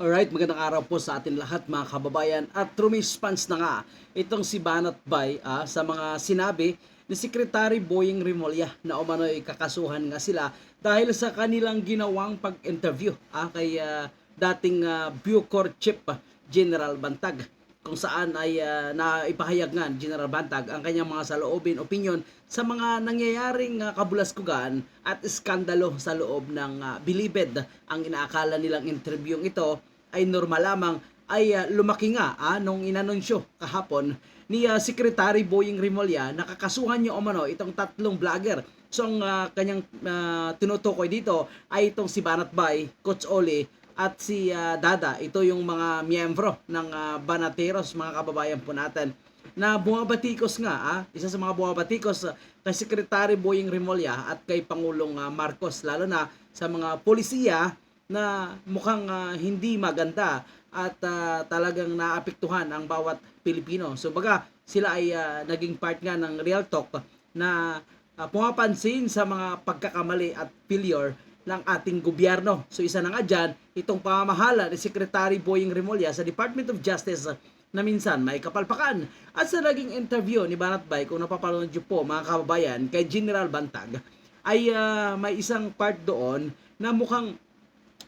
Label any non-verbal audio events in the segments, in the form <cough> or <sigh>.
Alright, magandang araw po sa atin lahat mga kababayan at rumisponse na nga itong si Banat Bay ah, sa mga sinabi ni Secretary Boying Rimolya na umano'y kakasuhan nga sila dahil sa kanilang ginawang pag-interview ah, kay ah, dating ah, Bucor Chief ah, General Bantag kung saan ay ah, naipahayag nga General Bantag ang kanyang mga saloobin opinion sa mga nangyayaring uh, kabulaskugan at iskandalo sa loob ng ah, Bilibid. Ang inaakala nilang interviewing ito ay normal lamang ay ah, lumaki nga ah, nung inanunsyo kahapon ni ah, Secretary Boying Rimolya nakakasuhan niya umano itong tatlong vlogger. So ang ah, kanyang ah, tinutukoy dito ay itong si Banat Bay, Coach Oli at si ah, Dada. Ito yung mga miyembro ng ah, Banateros, mga kababayan po natin na bumabatikos nga, ah, isa sa mga bumabatikos kay Secretary Boying Rimolya at kay Pangulong Marcos, lalo na sa mga polisiya na mukhang ah, hindi maganda at ah, talagang naapektuhan ang bawat Pilipino. So baga sila ay ah, naging part nga ng Real Talk na ah, pumapansin sa mga pagkakamali at failure ng ating gobyerno. So isa na nga dyan, itong pamamahala ni Secretary Boying Rimolya sa Department of Justice na minsan may kapalpakan. At sa naging interview ni Banat Bay, kung napapanood po mga kababayan, kay General Bantag, ay ah, may isang part doon na mukhang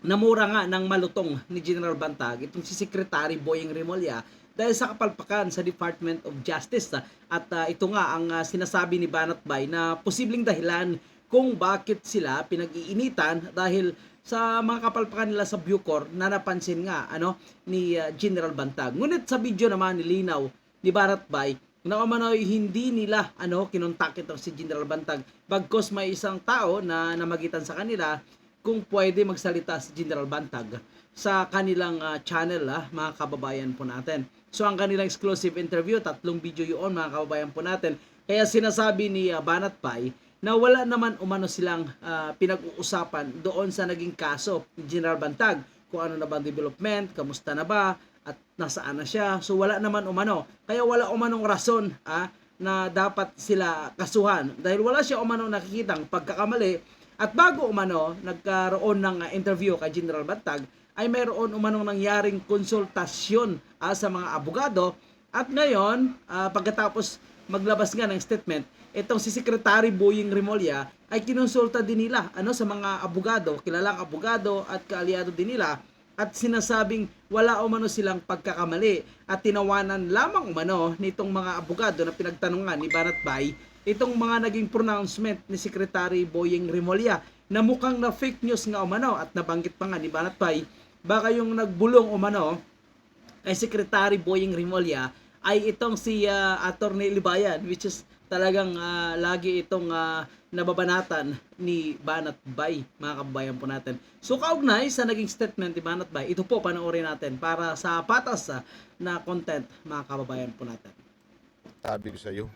namura nga ng malutong ni General Bantag itong si Secretary Boying Rimolya dahil sa kapalpakan sa Department of Justice at ah, ito nga ang ah, sinasabi ni Banat Bay na posibleng dahilan kung bakit sila pinag-iinitan dahil sa mga kapalpakan nila sa Bucor na napansin nga ano ni ah, General Bantag. Ngunit sa video naman nilinaw ni Banat Bay na umano'y hindi nila ano kinontak itong si General Bantag bagkos may isang tao na namagitan sa kanila kung pwede magsalita si General Bantag sa kanilang ah, channel ah, mga kababayan po natin. So ang kanilang exclusive interview, tatlong video yun mga kababayan po natin. Kaya sinasabi ni ah, Banat Pai na wala naman umano silang ah, pinag-uusapan doon sa naging kaso ni General Bantag. Kung ano na ba ang development, kamusta na ba, at nasaan na siya. So wala naman umano. Kaya wala umanong rason ah, na dapat sila kasuhan. Dahil wala siya umano nakikitang pagkakamali at bago umano, nagkaroon ng uh, interview kay General Bantag, ay mayroon umanong nangyaring konsultasyon uh, sa mga abogado. At ngayon, uh, pagkatapos maglabas nga ng statement, itong si Secretary Boying Rimolya ay kinonsulta din nila ano sa mga abogado, kilalang abogado at kaalyado din nila at sinasabing wala umano silang pagkakamali at tinawanan lamang umano nitong mga abogado na pinagtanungan ni Banat Bay itong mga naging pronouncement ni Secretary Boying Rimolya na mukhang na fake news nga umano at nabanggit pa nga ni Banat Bay baka yung nagbulong umano kay Secretary Boying Rimolya ay itong si uh, Attorney Libayan which is talagang ah, lagi itong ah, nababanatan ni Banat Bay mga kababayan po natin. So kaugnay sa naging statement ni Banat Bay, ito po panoorin natin para sa patas ah, na content mga kababayan po natin. sabi ko sa iyo.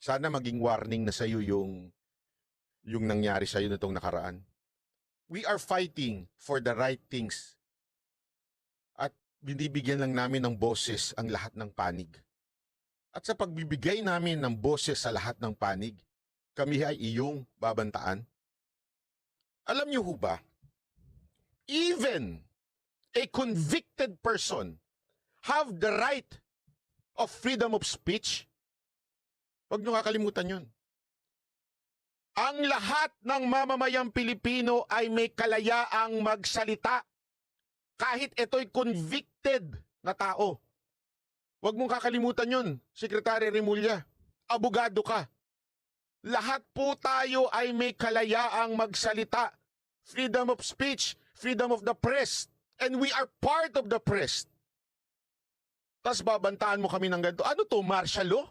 Sana maging warning na sa iyo yung yung nangyari sa iyo nitong nakaraan. We are fighting for the right things. At binibigyan lang namin ng boses ang lahat ng panig. At sa pagbibigay namin ng boses sa lahat ng panig, kami ay iyong babantaan. Alam niyo ho ba, even a convicted person have the right of freedom of speech. Huwag niyo kakalimutan yun. Ang lahat ng mamamayang Pilipino ay may kalayaang magsalita. Kahit ito'y convicted na tao. Huwag mong kakalimutan yun, Secretary Remulla. Abogado ka. Lahat po tayo ay may kalayaang magsalita. Freedom of speech, freedom of the press. And we are part of the press. Tapos babantaan mo kami ng ganito. Ano to, martial law?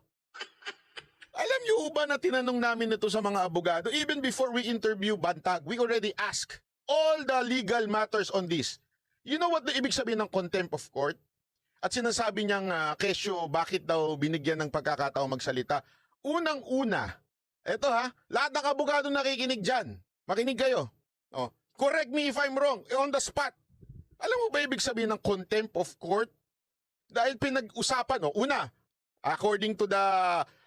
Alam niyo ba na tinanong namin ito sa mga abogado? Even before we interview Bantag, we already ask all the legal matters on this. You know what the ibig sabihin ng contempt of court? At sinasabi niyang uh, kesyo bakit daw binigyan ng pagkakataon magsalita. Unang-una, eto ha, lahat ng abogado nakikinig dyan. Makinig kayo. Oh, correct me if I'm wrong. Eh, On the spot. Alam mo ba ibig sabihin ng contempt of court? Dahil pinag-usapan, oh, una, according to the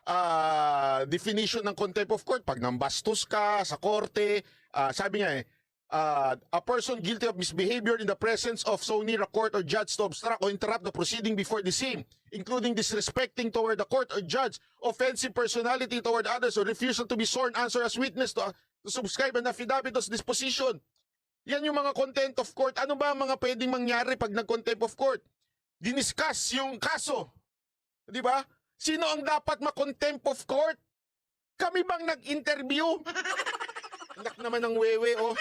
uh, definition ng contempt of court, pag nambastos ka sa korte, ah, sabi niya eh, uh, a person guilty of misbehavior in the presence of so near a court or judge to obstruct or interrupt the proceeding before the same, including disrespecting toward the court or judge, offensive personality toward others, or refusal to be sworn answer as witness to, to subscribe an affidavit of disposition. Yan yung mga contempt of court. Ano ba ang mga pwedeng mangyari pag nag-contempt of court? Diniscuss yung kaso. Di ba? Sino ang dapat ma-contempt of court? Kami bang nag-interview? <laughs> Anak naman ng wewe, oh.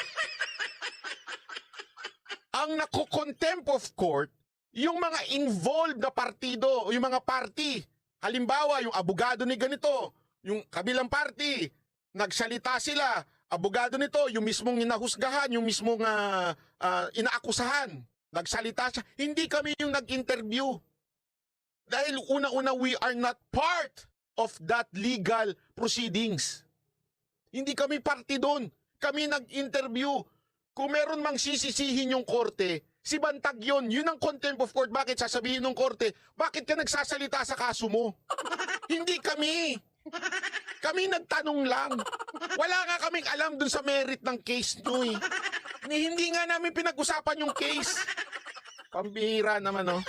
Ang nako-contempt of court, yung mga involved na partido, yung mga party. Halimbawa, yung abogado ni ganito, yung kabilang party, nagsalita sila, abogado nito, yung mismong inahusgahan, yung mismong ah, ah, inaakusahan, nagsalita siya. Hindi kami yung nag-interview. Dahil una-una, we are not part of that legal proceedings. Hindi kami party doon. Kami nag-interview. Kung meron mang sisisihin yung korte, si Bantag yun. Yun ang contempt of court. Bakit sasabihin ng korte, bakit ka nagsasalita sa kaso mo? Hindi kami. Kami nagtanong lang. Wala nga kaming alam dun sa merit ng case nyo eh. Hindi nga namin pinag-usapan yung case. Pambihira naman oh.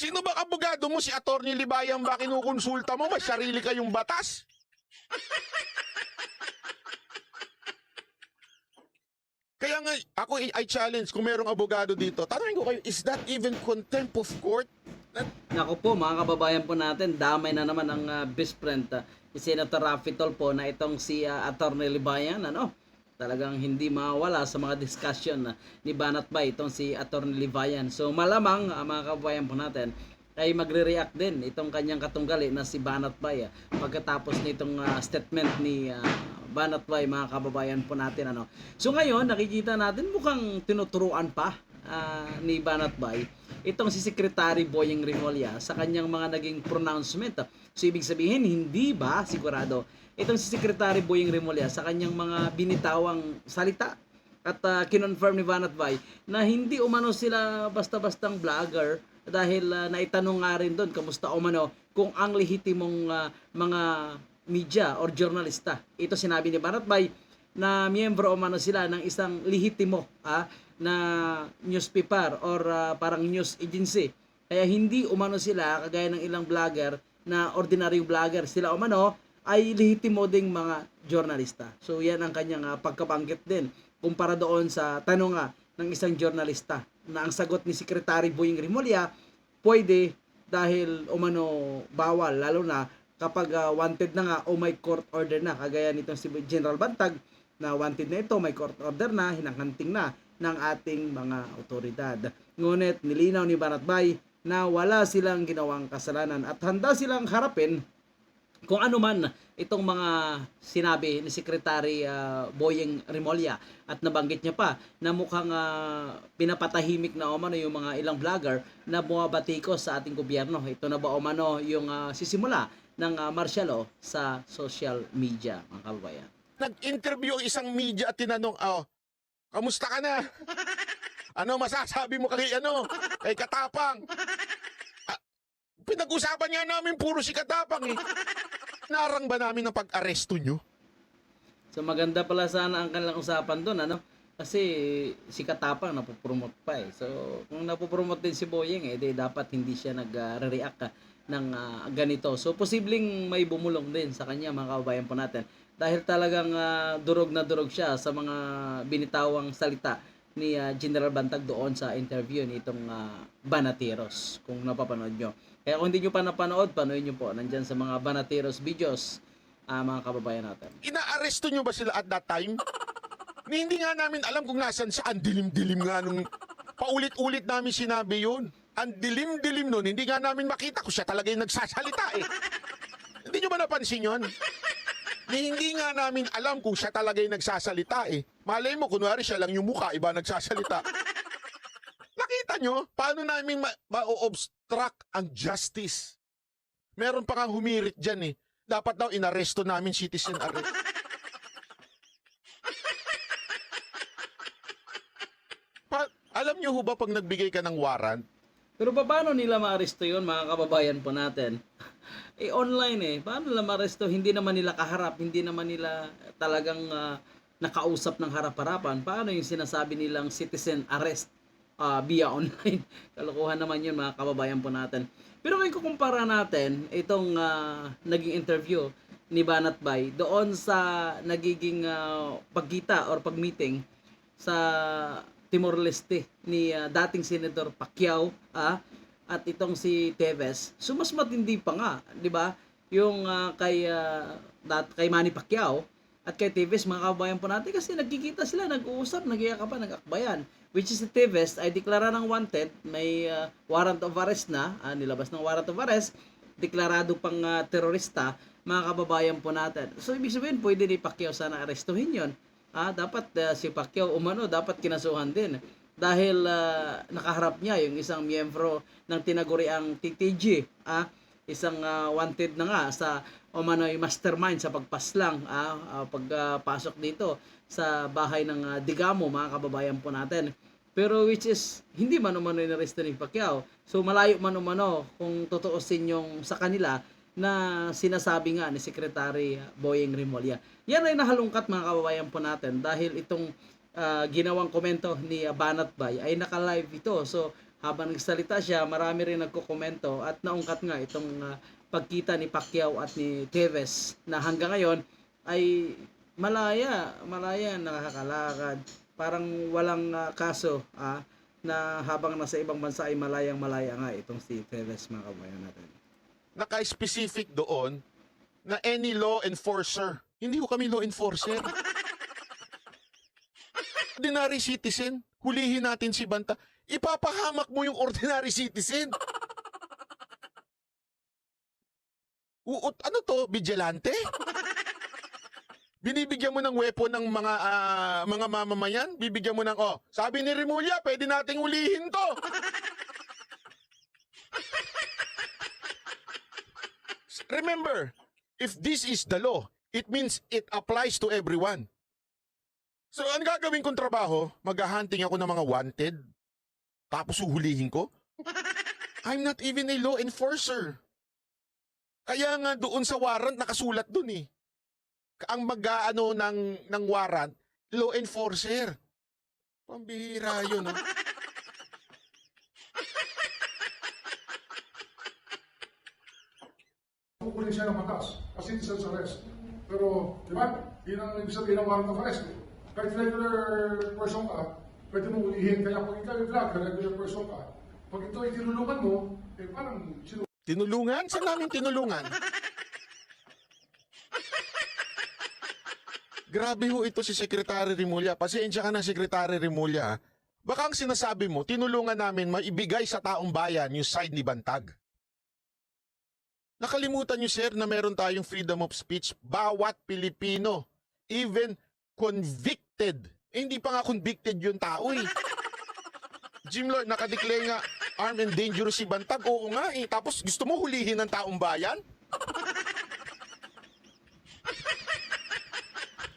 Sino ba abogado mo? Si Attorney Libayan ba kinukonsulta mo? May sarili kayong batas? Kaya nga, ako I, I challenge kung merong abogado dito. Tanungin ko kayo, is that even contempt of court? Nako po, mga kababayan po natin, damay na naman ang ah, best friend ah, ni Senator Raffy Tolpo na itong si uh, Attorney Libayan, ano? Talagang hindi mawala sa mga discussion ah, ni Banat Bay itong si Attorney Libayan. So malamang ah, mga kababayan po natin ay magre-react din itong kanyang katunggali na si Banat Bay ah, pagkatapos nitong ah, statement ni ah, Banat Bay mga kababayan po natin ano. So ngayon nakikita natin mukhang tinuturuan pa ah, ni Banat Bay itong si Secretary Boyeng Rimolya sa kanyang mga naging pronouncement. So ibig sabihin, hindi ba sigurado itong si Secretary Boyeng Rimolya sa kanyang mga binitawang salita at uh, kinonfirm ni Vanat Bay na hindi umano sila basta-bastang vlogger dahil ah, naitanong nga rin doon kamusta umano kung ang lehitimong ah, mga media or journalista. Ito sinabi ni Vanat Bay na miyembro umano sila ng isang lehitimo ah, na newspaper or ah, parang news agency. Kaya hindi umano sila kagaya ng ilang vlogger na ordinaryong vlogger. Sila umano ay lehitimo ding mga journalista. So yan ang kanyang ah, pagkabanggit din kumpara doon sa tanong nga ng isang journalista na ang sagot ni Secretary Boying Rimulya pwede dahil umano bawal lalo na kapag ah, wanted na nga o may court order na kagaya nitong si General Bantag na wanted na ito, may court order na, hinanghanting na ng ating mga otoridad. Ngunit nilinaw ni Banatbay na wala silang ginawang kasalanan at handa silang harapin kung ano man itong mga sinabi ni Secretary ah, Boyeng Rimolya at nabanggit niya pa na mukhang ah, pinapatahimik na umano yung mga ilang vlogger na bumabatikos sa ating gobyerno. Ito na ba umano yung ah, sisimula ng ah, martial sa social media, mga kababayan. Nag-interview ang isang media at tinanong, oh, kamusta ka na? <laughs> ano masasabi mo kay ano? Kay Katapang? Ah, pinag-usapan nga namin puro si Katapang eh. Narang ba namin ang pag-aresto nyo? So maganda pala sana ang kanilang usapan doon, ano? Kasi si Katapang napopromote pa eh. So kung napopromote din si Boyeng eh, di dapat hindi siya nag-react ah, ng ah, ganito. So posibleng may bumulong din sa kanya mga kababayan po natin. Dahil talagang ah, durog na durog siya sa mga binitawang salita ni ah, General Bantag doon sa interview nitong uh, Banateros kung napapanood nyo. Kaya kung hindi nyo pa napanood, panood nyo po. Nandyan sa mga Banateros videos ah, mga kababayan natin. Inaaresto nyo ba sila at that time? Ni hindi nga namin alam kung nasan siya. Ang dilim-dilim nga nung paulit-ulit namin sinabi yun. Ang dilim-dilim nun, hindi nga namin makita kung siya talaga yung nagsasalita eh. hindi nyo ba napansin yun? Ni hindi nga namin alam kung siya talaga yung nagsasalita eh. Malay mo, kunwari siya lang yung mukha, iba nagsasalita. Nakita nyo, paano namin ma- ma-obstruct ang justice? Meron pa kang humirit dyan eh. Dapat daw inaresto namin citizen arrest. Pa- alam nyo ho ba pag nagbigay ka ng warrant, Pero paano nila maaresto yun mga kababayan po natin? Eh online eh. Paano nila maresto? Hindi naman nila kaharap, hindi naman nila talagang ah, nakausap ng harap-harapan. Paano yung sinasabi nilang citizen arrest ah, via online? <laughs> Kalokohan naman yun mga kababayan po natin. Pero ngayon kukumpara natin itong ah, naging interview ni Banat Bay doon sa nagiging ah, pagkita or pagmeeting sa Timor Leste ni ah, dating Senator Pacquiao ah, at itong si Teves. So mas matindi pa nga, 'di ba? Yung ah, kay ah, dat kay Manny Pacquiao at kay Teves mga kababayan po natin kasi nagkikita sila, nag-uusap, nag-iakapan, nag-akbayan. Which is si Teves ay deklara ng wanted, may ah, warrant of arrest na, ah, nilabas ng warrant of arrest, deklarado pang ah, terorista, mga kababayan po natin. So ibig sabihin pwede ni Pacquiao sana arestuhin 'yon. Ah, dapat ah, si Pacquiao umano dapat kinasuhan din dahil ah, nakaharap niya yung isang miyembro ng tinaguriang TTG, ah, isang ah, wanted na nga sa umano'y mastermind sa pagpaslang, ah, ah, pagpasok dito sa bahay ng ah, Digamo, mga kababayan po natin. Pero which is, hindi man umano inaresto ni Pacquiao. So malayo man umano kung totoosin yung sa kanila na sinasabi nga ni Secretary Boyeng Rimolya. Yan ay nahalungkat mga kababayan po natin dahil itong ah, ginawang komento ni Banat Bay ay naka-live ito. So habang nagsalita siya, marami rin nagko-komento at naungkat nga itong ah, pagkita ni Pacquiao at ni Teves na hanggang ngayon ay malaya, malaya nakakalakad. Parang walang ah, kaso ah, na habang nasa ibang bansa ay malayang malaya nga itong si Teves mga kababayan natin. Naka-specific doon na any law enforcer. Hindi ko kami law enforcer. Ordinary citizen, hulihin natin si Banta. Ipapahamak mo yung ordinary citizen. Uot, ano to? Vigilante? Binibigyan mo ng weapon ng mga ah, mga mamamayan? Bibigyan mo ng, oh, sabi ni Rimulya, pwede nating ulihin to. Remember, if this is the law, it means it applies to everyone. So, ang gagawin kong trabaho, maghahunting ako ng mga wanted, tapos uhulihin ko? I'm not even a law enforcer. Kaya nga doon sa warrant, nakasulat doon eh. Ang mag-ano ng, ng warrant, law enforcer. Pambihira yun. ah. Kukunin siya ng batas, a citizen's arrest. Pero, di ba, yun ang ibig sabihin ng warrant of arrest. Kahit regular person ka, pwede mo ulihin. Kaya kung ikaw yung vlog, regular person ka, pag ito ay tinulungan mo, eh parang sino Tinulungan? Saan namin tinulungan? Grabe ho ito si Secretary Rimulya. Pasensya ka na, Secretary Rimulya. Baka ang sinasabi mo, tinulungan namin maibigay sa taong bayan yung side ni Bantag. Nakalimutan niyo, sir, na meron tayong freedom of speech. Bawat Pilipino, even convicted. Eh, hindi pa nga convicted yung tao eh. Jim Lord, nakadeclare nga armed and dangerous si Bantag. Oo nga eh. Tapos gusto mo hulihin ng taong bayan?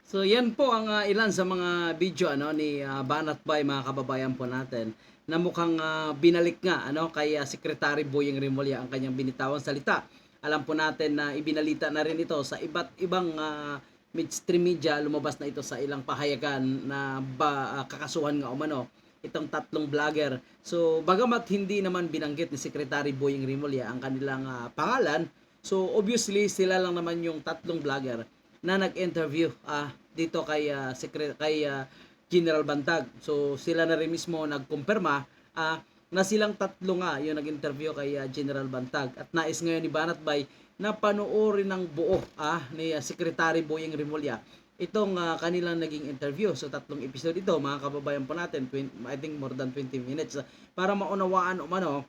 So yan po ang ah, ilan sa mga video ano ni ah, Banat Bay mga kababayan po natin na mukhang ah, binalik nga ano kay ah, Secretary Boyeng Rimulya ang kanyang binitawang salita. Alam po natin na ibinalita na rin ito sa iba't ibang ah, mainstream media lumabas na ito sa ilang pahayagan na ba, ah, kakasuhan nga umano itong tatlong vlogger. So bagamat hindi naman binanggit ni Secretary Boyeng Rimulya ang kanilang ah, pangalan, so obviously sila lang naman yung tatlong vlogger na nag-interview ah dito kay ah, secre- kay ah, General Bantag. So sila na rin mismo nagkumpirma ah, na silang tatlo nga yung nag-interview kay ah, General Bantag at nais ngayon ni Banat Bay na panoorin ng buo ah, ni ah, Secretary Boyeng Rimulya itong ah, kanilang naging interview. So tatlong episode ito mga kababayan po natin, 20 I think more than 20 minutes para maunawaan umano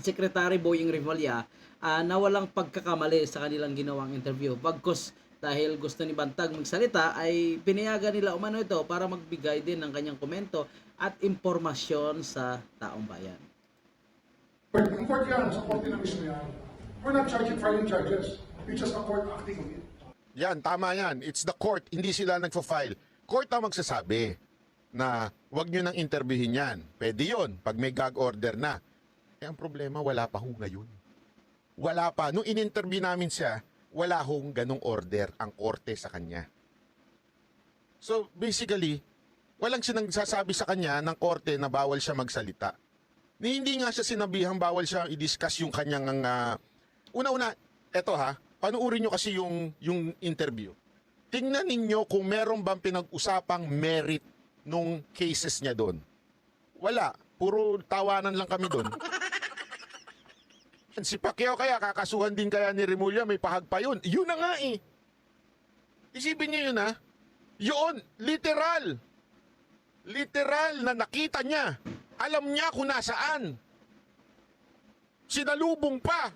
Secretary Boyeng Rimulya ah, na walang pagkakamali sa kanilang ginawang interview. Bagkus dahil gusto ni Bantag magsalita ay pinayagan nila umano ito para magbigay din ng kanyang komento at impormasyon sa taong bayan. Ang yan, sa court na mismo yan. We're not charging filing charges. It's just a court acting on it. Yan, tama yan. It's the court, hindi sila nagfa-file. Court ang magsasabi na wag nyo nang interviewin yan. Pwede yon pag may gag order na. Eh, ang problema, wala pa ho ngayon. wala pa. Nung in-interview namin siya, wala hong ganong order ang korte sa kanya. So basically, walang sinagsasabi sa kanya ng korte na bawal siya magsalita. Ni hindi nga siya sinabihang bawal siya i-discuss yung kanyang ah, una-una, eto ha, panuurin nyo kasi yung, yung interview. Tingnan ninyo kung meron bang pinag-usapang merit nung cases niya doon. Wala. Puro tawanan lang kami doon. Si Pacquiao kaya, kakasuhan din kaya ni Remulla, may pahag pa yun. Yun na nga eh. Isipin niyo yun ha. Yun, literal. Literal na nakita niya. Alam niya kung nasaan. Sinalubong pa.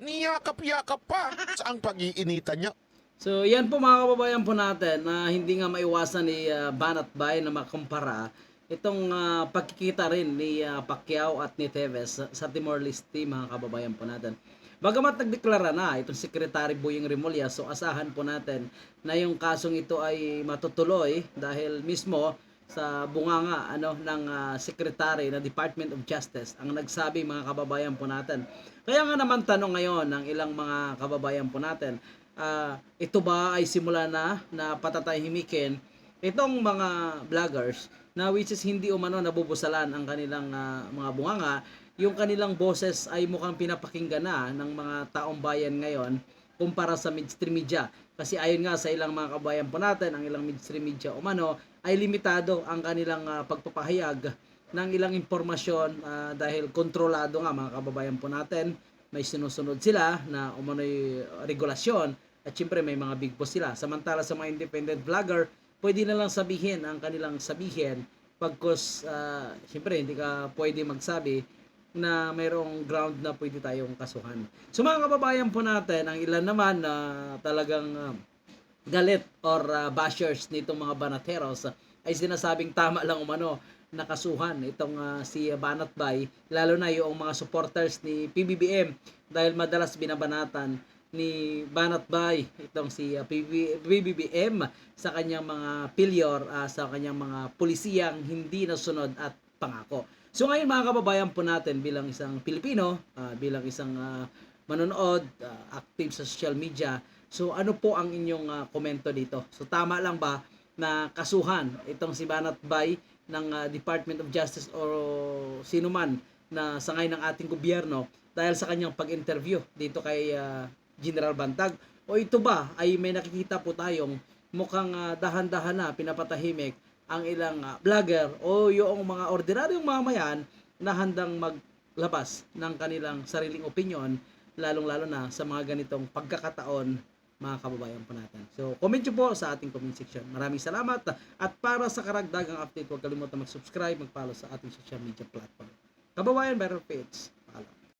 Niyakap-yakap pa. Ang pag-iinitan niya. So, yan po mga kababayan po natin na hindi nga maiwasan ni uh, Banat Bay na makumpara itong ah, pagkikita rin ni ah, Pacquiao at ni Tevez sa, sa Timor-Leste mga kababayan po natin. Bagamat nagdeklara na itong Secretary Boying Remulla, so asahan po natin na yung kasong ito ay matutuloy dahil mismo sa bunganga ano ng ah, Secretary na Department of Justice ang nagsabi mga kababayan po natin. Kaya nga naman tanong ngayon ng ilang mga kababayan po natin, ah, ito ba ay simula na na patatahimikin itong mga vloggers na which is hindi umano nabubusalan ang kanilang ah, mga bunganga, yung kanilang boses ay mukhang pinapakinggan na ng mga taong bayan ngayon kumpara sa mainstream media. Kasi ayon nga sa ilang mga kabayan po natin, ang ilang mainstream media umano ay limitado ang kanilang ah, pagpapahayag ng ilang impormasyon ah, dahil kontrolado nga mga kababayan po natin. May sinusunod sila na umano'y regulasyon at syempre may mga big boss sila. Samantala sa mga independent vlogger, pwede na lang sabihin ang kanilang sabihin pagkos ah, syempre hindi ka pwede magsabi na mayroong ground na pwede tayong kasuhan. So mga kababayan po natin, ang ilan naman na talagang ah, galit or ah, bashers nitong mga banateros ah, ay sinasabing tama lang umano nakasuhan itong ah, si Banat Bay lalo na yung mga supporters ni PBBM dahil madalas binabanatan ni Banat Bay itong si ah, PB PBBM sa kanyang mga pilyor ah, sa kanyang mga pulisiyang hindi nasunod at pangako. So ngayon mga kababayan po natin bilang isang Pilipino, ah, bilang isang ah, manonood, ah, active sa social media, so ano po ang inyong ah, komento dito? So tama lang ba na kasuhan itong si Banat Bay ng ah, Department of Justice o sino man na sangay ng ating gobyerno dahil sa kanyang pag-interview dito kay ah, General Bantag? O ito ba ay may nakikita po tayong mukhang ah, dahan-dahan na pinapatahimik ang ilang ah, vlogger o yung mga ordinaryong mamayan na handang maglabas ng kanilang sariling opinion lalong-lalo na sa mga ganitong pagkakataon mga kababayan po natin. So, comment nyo po sa ating comment section. Maraming salamat at para sa karagdagang update, huwag kalimutan mag-subscribe, mag-follow sa ating social media platform. Kababayan, better page.